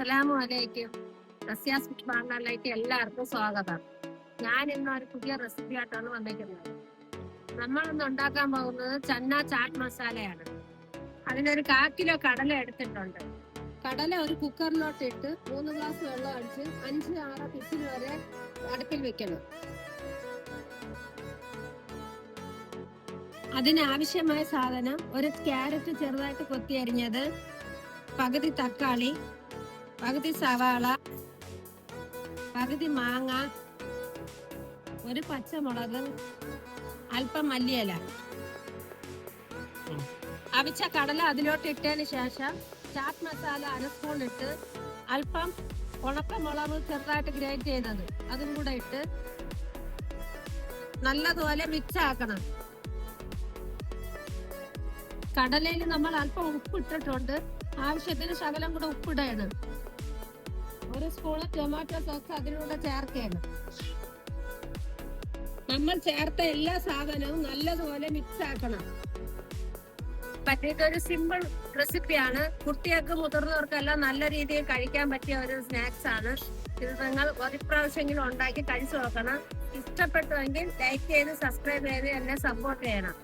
അസ്സലാമു അലൈക്കും റസിയാസ് ഫുഡ് പാർലറിലേക്ക് എല്ലാവർക്കും സ്വാഗതം. ഞാൻ ഇന്ന് ഒരു പുതിയ റെസിപ്പി ആയിട്ടാണ് വന്നിരിക്കുന്നത്. നമ്മൾ ഇന്ന് ഉണ്ടാക്കാൻ പോകുന്നത് ചന്ന ചാറ്റ് മസാലയാണ്. അതിനൊരു കാ കിലോ കടല എടുത്തിട്ടുണ്ട്. കടല ഒരു കുക്കറിലോട്ട് ഇട്ട് മൂന്ന് ഗ്ലാസ് വെള്ളം അടിച്ച് അഞ്ച് ആറ് പിസിൽ വരെ അടുപ്പിൽ വെക്കണം. അതിനാവശ്യമായ സാധനം ഒരു ക്യാരറ്റ് ചെറുതായിട്ട് കൊത്തിയരിഞ്ഞത് പകുതി തക്കാളി പകുതി സവാള പകുതി മാങ്ങ ഒരു പച്ചമുളക് അല്പം മല്ലിയില. അവിച്ച കടല അതിലോട്ട് ഇട്ടതിന് ശേഷം ചാറ്റ് മസാല അരസ്പൂൺ ഇട്ട് അല്പം ഉണക്കമുളക് ചെറുതായിട്ട് ഗ്രൈൻഡ് ചെയ്തത്. അതും കൂടെ ഇട്ട് നല്ലതുപോലെ മിക്സ് ആക്കണം. കടലയിൽ നമ്മൾ അല്പം ഉപ്പ് ഇട്ടിട്ടുണ്ട്. ആവശ്യത്തിന് ശകലം കൂടെ ഉപ്പിടണം ഒരു സ്പൂണ് ടൊമാറ്റോ സോസ് അതിലൂടെ ചേർക്കണം. നമ്മൾ ചേർത്ത എല്ലാ സാധനവും നല്ലതുപോലെ മിക്സ് ആക്കണം പറ്റിയിട്ടൊരു സിമ്പിൾ റെസിപ്പിയാണ്. കുട്ടികൾക്ക് മുതിർന്നവർക്കെല്ലാം നല്ല രീതിയിൽ കഴിക്കാൻ പറ്റിയ ഒരു സ്നാക്സ് ആണ്. ഇത് നിങ്ങൾ ഒരു പ്രാവശ്യമെങ്കിലും ഉണ്ടാക്കി കഴിച്ചു നോക്കണം. ഇഷ്ടപ്പെട്ടുവെങ്കിൽ ലൈക്ക് ചെയ്ത് സബ്സ്ക്രൈബ് ചെയ്ത് എന്നെ സപ്പോർട്ട് ചെയ്യണം.